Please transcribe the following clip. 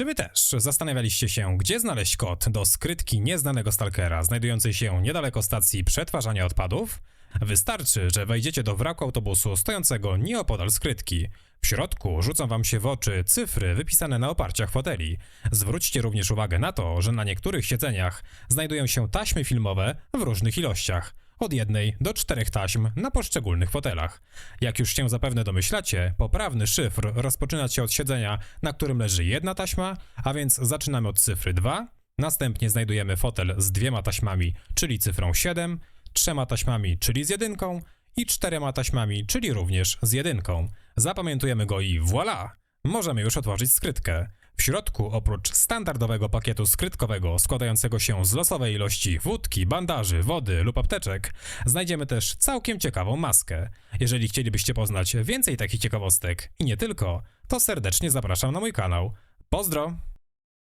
Czy wy też zastanawialiście się, gdzie znaleźć kod do skrytki nieznanego stalkera znajdującej się niedaleko stacji przetwarzania odpadów? Wystarczy, że wejdziecie do wraku autobusu stojącego nieopodal skrytki. W środku rzucą wam się w oczy cyfry wypisane na oparciach foteli. Zwróćcie również uwagę na to, że na niektórych siedzeniach znajdują się taśmy filmowe w różnych ilościach. Od jednej do czterech taśm na poszczególnych fotelach. Jak już się zapewne domyślacie, poprawny szyfr rozpoczyna się od siedzenia, na którym leży jedna taśma, a więc zaczynamy od cyfry 2, następnie znajdujemy fotel z dwiema taśmami, czyli cyfrą 7, trzema taśmami, czyli z jedynką i czterema taśmami, czyli również z jedynką. Zapamiętujemy go i voilà! Możemy już otworzyć skrytkę. W środku, oprócz standardowego pakietu skrytkowego składającego się z losowej ilości wódki, bandaży, wody lub apteczek, znajdziemy też całkiem ciekawą maskę. Jeżeli chcielibyście poznać więcej takich ciekawostek i nie tylko, to serdecznie zapraszam na mój kanał. Pozdro!